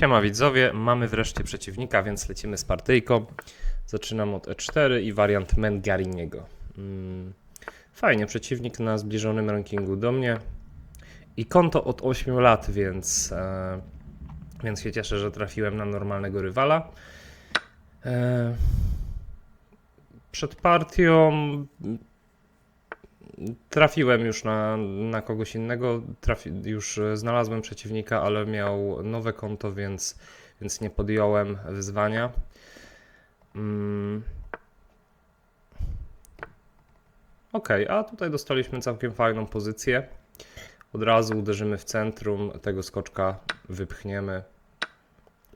Siema widzowie, mamy wreszcie przeciwnika, więc lecimy z partyjką. Zaczynam od E4 i wariant Mengariniego. Mm, Fajnie, przeciwnik na zbliżonym rankingu do mnie. I konto od 8 lat, więc, e, więc się cieszę, że trafiłem na normalnego rywala. E, przed partią trafiłem już na, na kogoś innego. Trafi, już e, znalazłem przeciwnika, ale miał nowe konto, więc, więc nie podjąłem wyzwania. Mm. Okej, a tutaj dostaliśmy całkiem fajną pozycję. Od razu uderzymy w centrum, tego skoczka wypchniemy.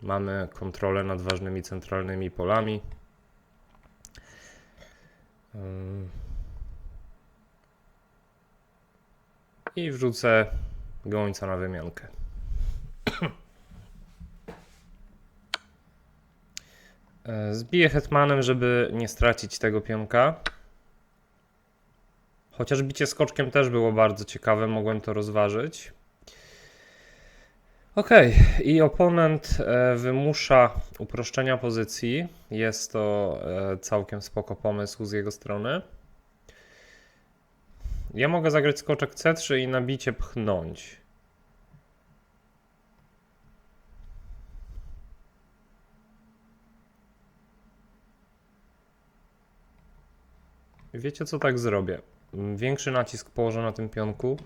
Mamy kontrolę nad ważnymi centralnymi polami. Ym. I wrzucę gońca na wymiankę. E, Zbiję hetmanem, żeby nie stracić tego pionka. Chociaż bicie skoczkiem też było bardzo ciekawe, mogłem to rozważyć. Ok, i oponent e, wymusza uproszczenia pozycji. Jest to e, całkiem spoko pomysł z jego strony. Ja mogę zagrać skoczek C3 i nabicie pchnąć. Wiecie co tak zrobię? Mm, Większy nacisk położę na tym pionku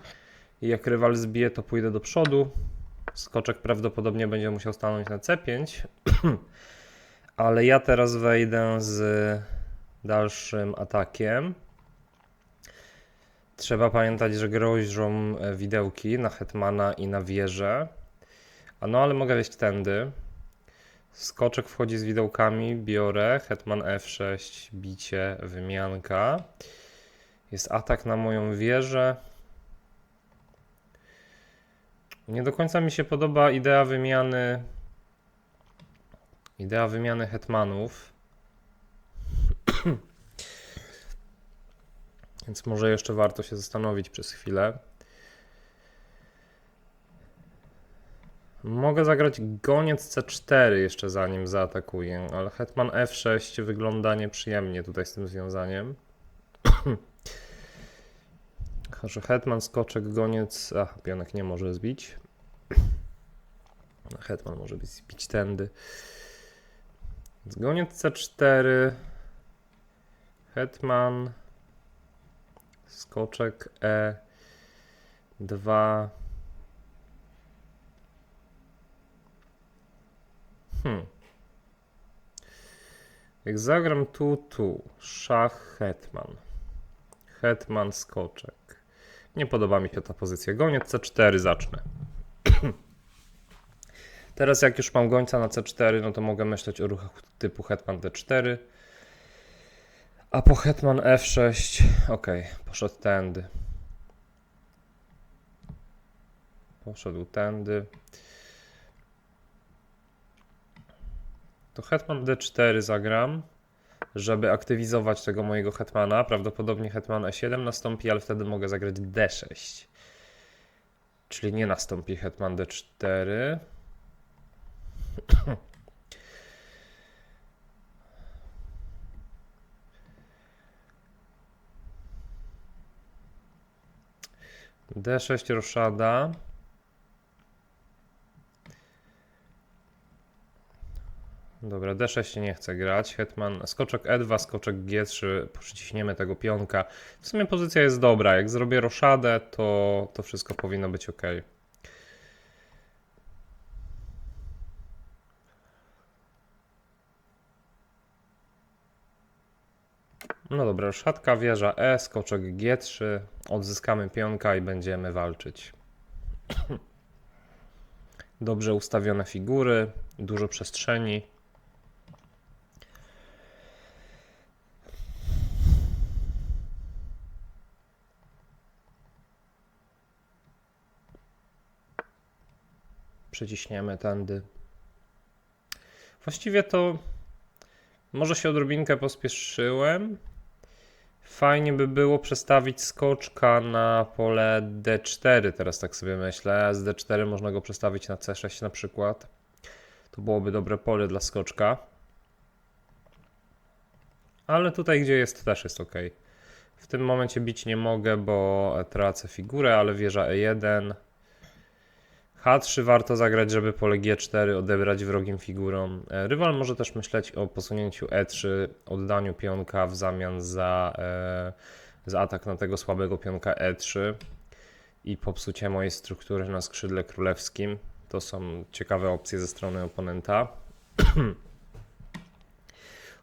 i jak rywal zbije, to pójdę do przodu. Skoczek prawdopodobnie będzie musiał stanąć na C5. Ale ja teraz wejdę z dalszym atakiem. Trzeba pamiętać, że grożą e, widełki na hetmana i na wieżę. A no, ale mogę wejść tędy. Skoczek wchodzi z widełkami, biorę, hetman F6, bicie, wymianka. Jest atak na moją wieżę. Nie do końca mi się podoba idea wymiany. Idea wymiany hetmanów. Więc może jeszcze warto się zastanowić przez chwilę. Mogę zagrać goniec C4 jeszcze zanim zaatakuję, ale hetman F6 wygląda nieprzyjemnie tutaj z tym związaniem. Że hetman, skoczek, goniec. Ach, pionek nie może zbić. Hetman może być zbić tędy. Goniec C4. Hetman. Skoczek E2. Hmm. Jak zagram tu, tu. Szach, hetman. Hetman, skoczek. Nie podoba mi się ta pozycja. Goniec C4 zacznę. Teraz jak już mam gońca na C4, no to mogę myśleć o ruchach typu hetman D4. A po hetman F6, ok, poszedł tędy. Poszedł tędy. To hetman D4 zagram, żeby aktywizować tego mojego hetmana. Prawdopodobnie hetman E7 nastąpi, ale wtedy mogę zagrać D6. Czyli nie nastąpi hetman D4. D6 roszada. Dobra, D6 nie chcę grać. Hetman, skoczek E2, skoczek G3, przyciśniemy tego pionka. W sumie pozycja jest dobra. Jak zrobię roszadę, to, to wszystko powinno być ok. No dobra, roszadka, wieża E, skoczek G3, odzyskamy pionka i będziemy walczyć. Dobrze ustawione figury, dużo przestrzeni. Przyciśniemy tędy. Właściwie to może się odrobinkę pospieszyłem. Fajnie by było przestawić skoczka na pole D4, teraz tak sobie myślę. Z D4 można go przestawić na C6 na przykład. To byłoby dobre pole dla skoczka. Ale tutaj, gdzie jest, też jest ok. W tym momencie bić nie mogę, bo tracę figurę, ale wieża E1. H3 warto zagrać, żeby pole G4 odebrać wrogim figurom. E, Rywal może też myśleć o posunięciu E3, oddaniu pionka w zamian za, e, za atak na tego słabego pionka E3 i popsucie mojej struktury na skrzydle królewskim. To są ciekawe opcje ze strony oponenta.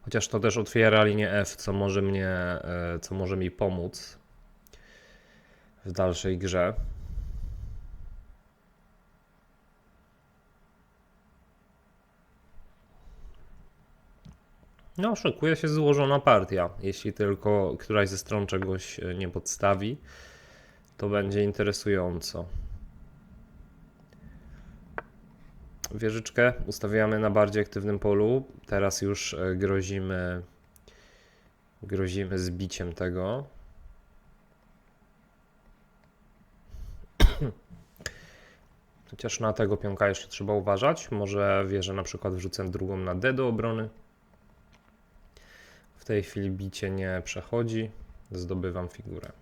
Chociaż to też otwiera linię F, co może mnie, e, co może mi pomóc w dalszej grze. No, szykuje się złożona partia. Jeśli tylko któraś ze stron czegoś e, nie podstawi, to będzie interesująco. Wieżyczkę ustawiamy na bardziej aktywnym polu. Teraz już e, grozimy grozimy zbiciem tego. Chociaż na tego pionka jeszcze trzeba uważać. Może wieżę na przykład wrzucę drugą na D do obrony. W tej chwili bicie nie przechodzi. Zdobywam figurę.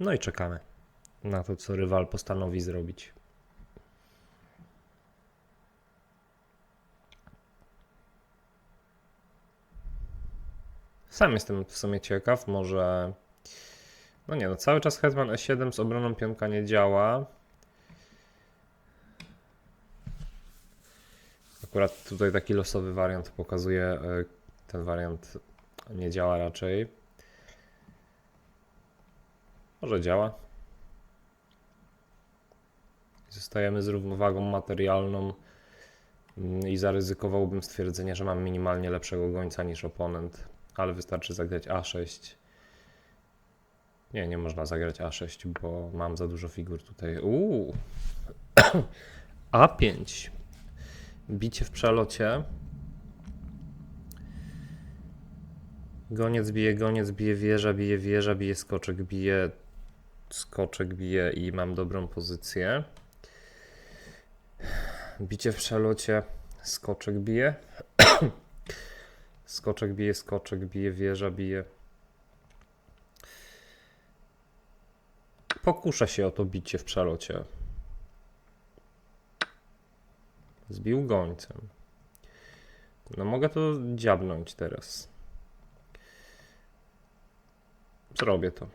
No i czekamy na to, co rywal postanowi zrobić. Sam jestem w sumie ciekaw, może. No nie, no cały czas Hetman E7 z obroną pionka nie działa. Akurat tutaj taki losowy wariant pokazuje, e, ten wariant nie działa raczej. Może działa. Zostajemy z równowagą materialną mm, i zaryzykowałbym stwierdzenie, że mam minimalnie lepszego gońca niż oponent, ale wystarczy zagrać A6. Nie, nie można zagrać A6, bo mam za dużo figur tutaj. Uuu. A5. Bicie w przelocie. Goniec bije, goniec bije, wieża bije, wieża bije, skoczek bije, skoczek bije i mam dobrą pozycję. Bicie w przelocie, skoczek bije. skoczek bije, skoczek bije, wieża bije. Pokuszę się o to bicie w przelocie. Zbił gońcem. No mogę to dziabnąć teraz. Zrobię to.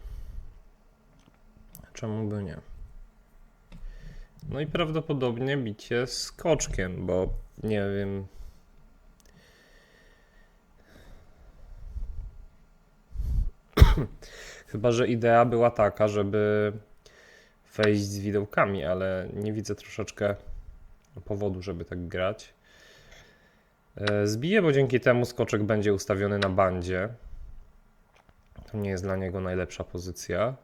Czemu by nie? No i prawdopodobnie bicie skoczkiem, bo nie wiem. Chyba, że idea była taka, żeby wejść z widełkami, ale nie widzę troszeczkę powodu, żeby tak grać. E, Zbiję, bo dzięki temu skoczek będzie ustawiony na bandzie. To nie jest dla niego najlepsza pozycja.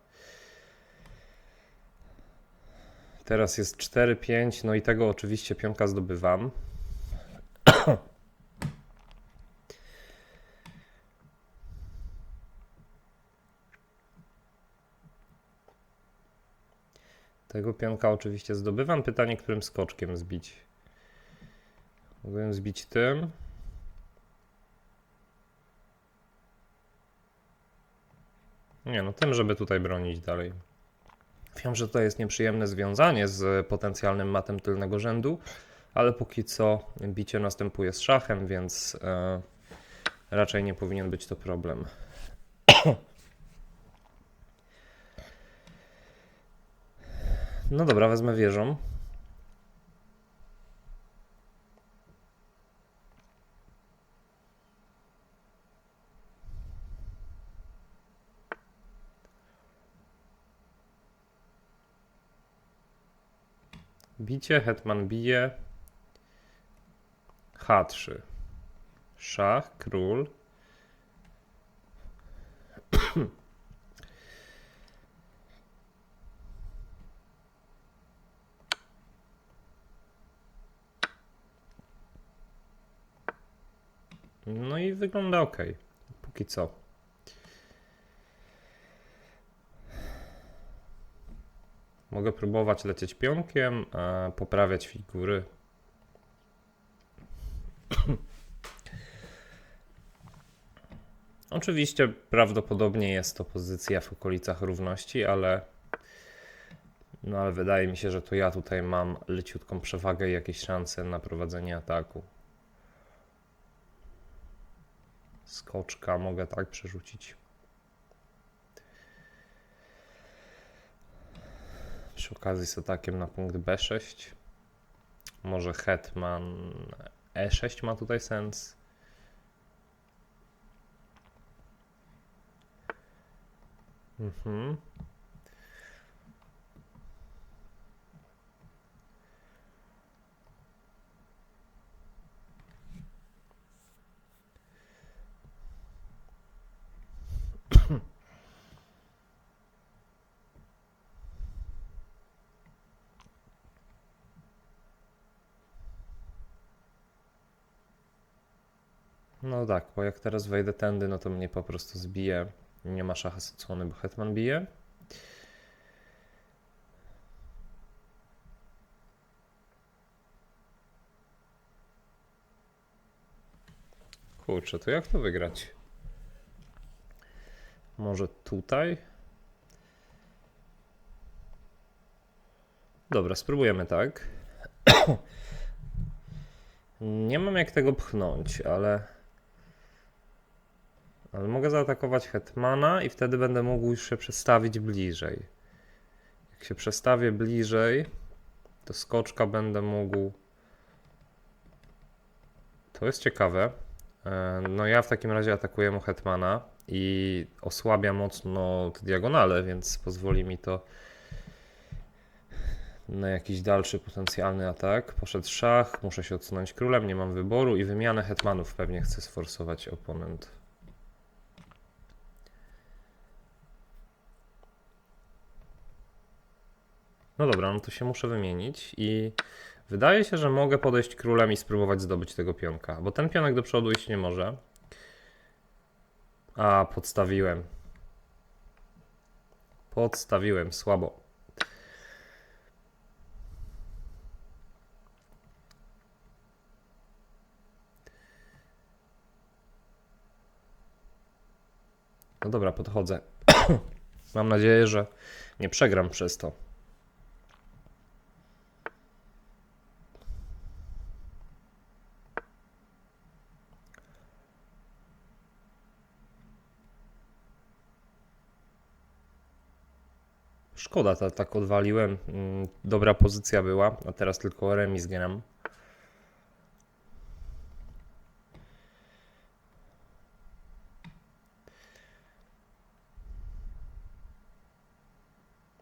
Teraz jest 4-5, no i tego oczywiście pionka zdobywam. Tego pionka oczywiście zdobywam. Pytanie, którym skoczkiem zbić? Mogłem zbić tym. Nie, no tym, żeby tutaj bronić dalej. Wiem, że to jest nieprzyjemne związanie z potencjalnym matem tylnego rzędu, ale póki co bicie następuje z szachem, więc e, raczej nie powinien być to problem. No dobra, wezmę wieżą. Bicie, hetman bije. H3. Szach, król. No i wygląda ok, póki co. Mogę próbować lecieć pionkiem, e, poprawiać figury. Oczywiście prawdopodobnie jest to pozycja w okolicach równości, ale no ale wydaje mi się, że to ja tutaj mam leciutką przewagę i jakieś szanse na prowadzenie ataku. Skoczka mogę tak przerzucić. Przy okazji z atakiem na punkt B6. Może hetman E6 ma tutaj sens. Mhm. No tak, bo jak teraz wejdę tędy, no to mnie po prostu zbije. Nie ma szacha odsłony, bo hetman bije. Kurczę, to jak to wygrać? Może tutaj? Dobra, spróbujemy tak. Nie mam jak tego pchnąć, ale. Ale mogę zaatakować Hetmana i wtedy będę mógł już się przestawić bliżej. Jak się przestawię bliżej, to skoczka będę mógł. To jest ciekawe. E, No ja w takim razie atakuję mu Hetmana i osłabia mocno te diagonale, więc pozwoli mi to na jakiś dalszy potencjalny atak. Poszedł szach, muszę się odsunąć królem, nie mam wyboru i wymianę hetmanów pewnie chce sforsować oponent. No dobra, no to się muszę wymienić i wydaje się, że mogę podejść królem i spróbować zdobyć tego pionka, bo ten pionek do przodu iść nie może. A, podstawiłem. Podstawiłem, słabo. No dobra, podchodzę. Mam nadzieję, że nie przegram przez to. Szkoda, ta, tak odwaliłem. Mm, Dobra pozycja była, a teraz tylko remis gram.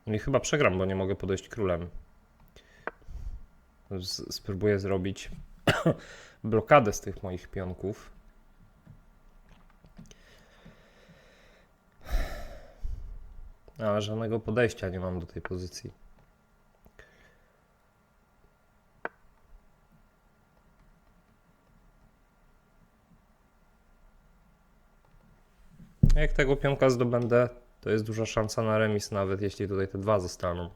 No I chyba przegram, bo nie mogę podejść królem. Z, spróbuję zrobić blokadę z tych moich pionków. Ale żadnego podejścia nie mam do tej pozycji. Jak tego pionka zdobędę, to jest duża szansa na remis, nawet jeśli tutaj te dwa zostaną.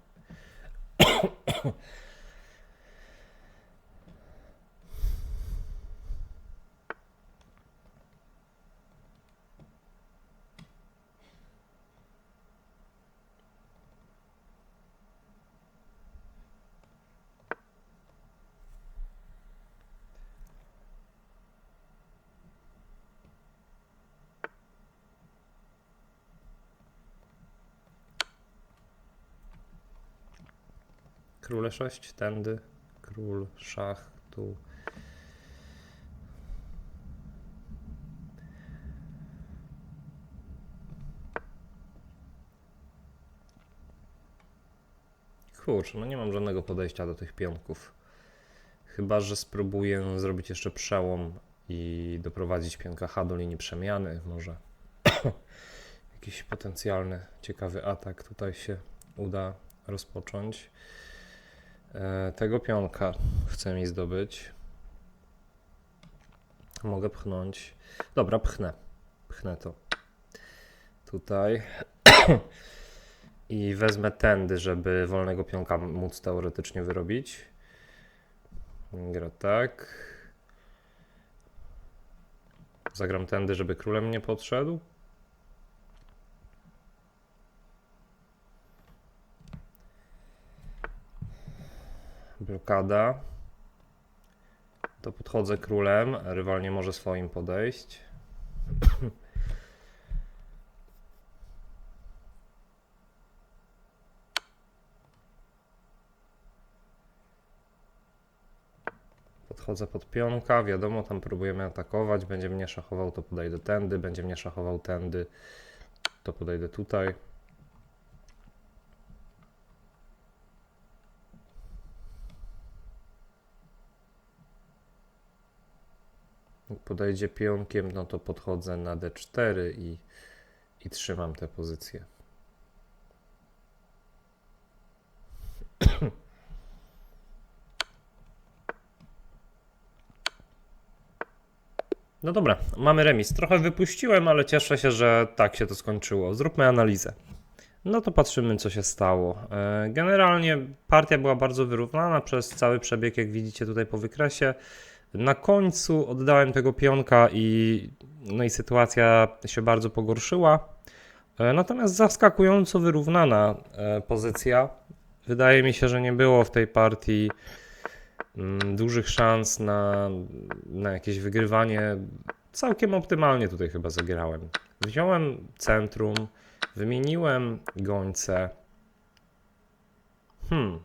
Król 6, tędy, król, szach, tu. Kurczę, no nie mam żadnego podejścia do tych pionków. Chyba, że spróbuję zrobić jeszcze przełom i doprowadzić pionka H do linii przemiany. Może jakiś potencjalny, ciekawy atak tutaj się uda rozpocząć. E, tego pionka chcę mi zdobyć. Mogę pchnąć. Dobra, pchnę. Pchnę to. Tutaj. I wezmę tędy, żeby wolnego pionka móc teoretycznie wyrobić. Gra tak. Zagram tędy, żeby królem nie podszedł. Blokada. To podchodzę królem, rywal nie może swoim podejść. Podchodzę pod pionka, wiadomo, tam próbujemy atakować, będzie mnie szachował, to podejdę tędy, będzie mnie szachował tędy, to podejdę tutaj. Jak podejdzie pionkiem, no to podchodzę na d4 i, i trzymam tę pozycję. No dobra, mamy remis. Trochę wypuściłem, ale cieszę się, że tak się to skończyło. Zróbmy analizę. No to patrzymy, co się stało. E, Generalnie partia była bardzo wyrównana przez cały przebieg, jak widzicie tutaj po wykresie. Na końcu oddałem tego pionka i, no i sytuacja się bardzo pogorszyła. E, Natomiast zaskakująco wyrównana e, pozycja. Wydaje mi się, że nie było w tej partii mm, dużych szans na, na jakieś wygrywanie. Całkiem optymalnie tutaj chyba zagrałem. Wziąłem centrum, wymieniłem gońce. Hmm.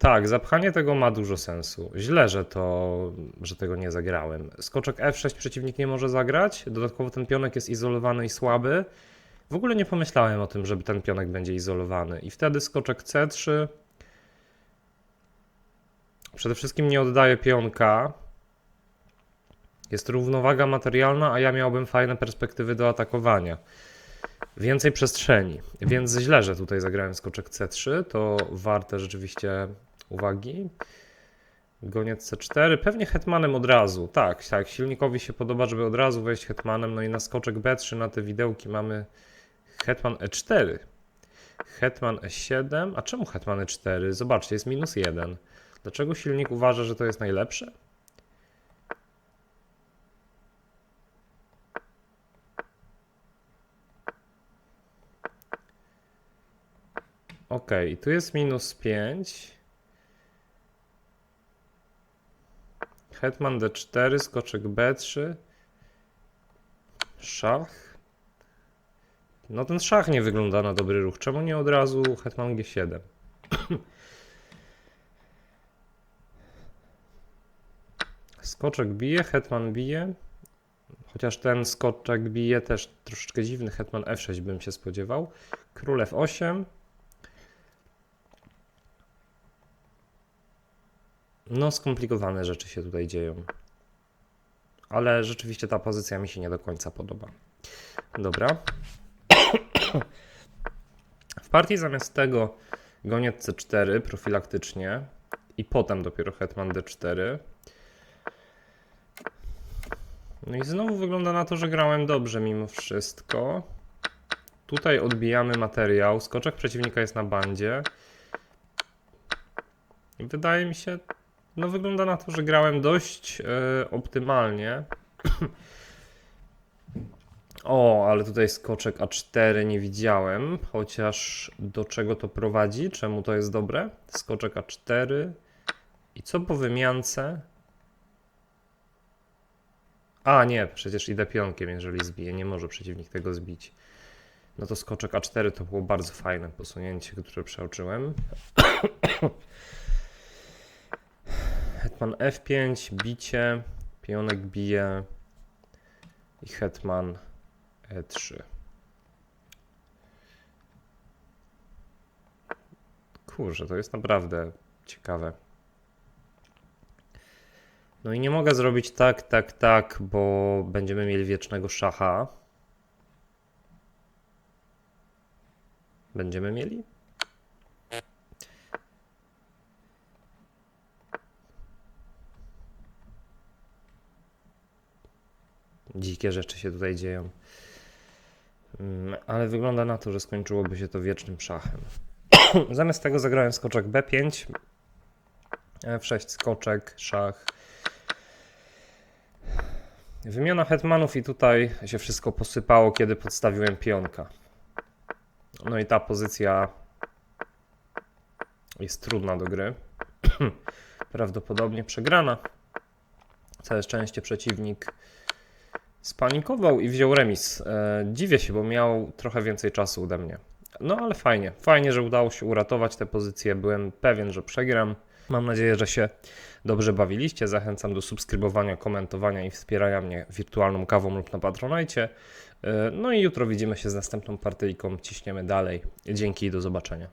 Tak, zapchanie tego ma dużo sensu. Źle, że to, że tego nie zagrałem. Skoczek F6 przeciwnik nie może zagrać. Dodatkowo ten pionek jest izolowany i słaby. W ogóle nie pomyślałem o tym, żeby ten pionek będzie izolowany. I wtedy skoczek C3. Przede wszystkim nie oddaje pionka. Jest równowaga materialna, a ja miałbym fajne perspektywy do atakowania. Więcej przestrzeni, więc źle, że tutaj zagrałem skoczek C3. To warte rzeczywiście uwagi. Goniec C4, pewnie hetmanem od razu. Tak, tak, silnikowi się podoba, żeby od razu wejść hetmanem. No i na skoczek B3 na te widełki mamy hetman E4. Hetman E7. A czemu hetman E4? Zobaczcie, jest minus 1. Dlaczego silnik uważa, że to jest najlepsze? Ok, tu jest minus 5. Hetman D4, skoczek B3. Szach. No ten szach nie wygląda na dobry ruch. Czemu nie od razu Hetman G7? Skoczek bije, Hetman bije. Chociaż ten skoczek bije też troszeczkę dziwny. Hetman F6 bym się spodziewał. Król F8. No, skomplikowane rzeczy się tutaj dzieją. Ale rzeczywiście ta pozycja mi się nie do końca podoba. Dobra. W partii zamiast tego goniec C4 profilaktycznie i potem dopiero hetman D4. No i znowu wygląda na to, że grałem dobrze mimo wszystko. Tutaj odbijamy materiał. Skoczek przeciwnika jest na bandzie. Wydaje mi się, no wygląda na to, że grałem dość e, optymalnie. O, ale tutaj skoczek A4 nie widziałem, chociaż do czego to prowadzi? Czemu to jest dobre? Skoczek A4. I co po wymiance? A, nie, przecież idę pionkiem, jeżeli zbiję. Nie może przeciwnik tego zbić. No to skoczek A4 to było bardzo fajne posunięcie, które przeoczyłem. Hetman F5, bicie, pionek bije i hetman E3. Kurczę, to jest naprawdę ciekawe. No i nie mogę zrobić tak, tak, tak, bo będziemy mieli wiecznego szacha. Będziemy mieli? Dzikie rzeczy się tutaj dzieją. Mm, Ale wygląda na to, że skończyłoby się to wiecznym szachem. Zamiast tego zagrałem skoczek B5, F6 skoczek, szach. Wymiana hetmanów i tutaj się wszystko posypało, kiedy podstawiłem pionka. No i ta pozycja jest trudna do gry. Prawdopodobnie przegrana. Całe szczęście przeciwnik spanikował i wziął remis. E, dziwię się, bo miał trochę więcej czasu ode mnie. No ale fajnie, fajnie, że udało się uratować tę pozycję. Byłem pewien, że przegram. Mam nadzieję, że się dobrze bawiliście. Zachęcam do subskrybowania, komentowania i wspierania mnie wirtualną kawą lub na Patronajcie. E, No i jutro widzimy się z następną partyjką. Ciśniemy dalej. Dzięki i do zobaczenia.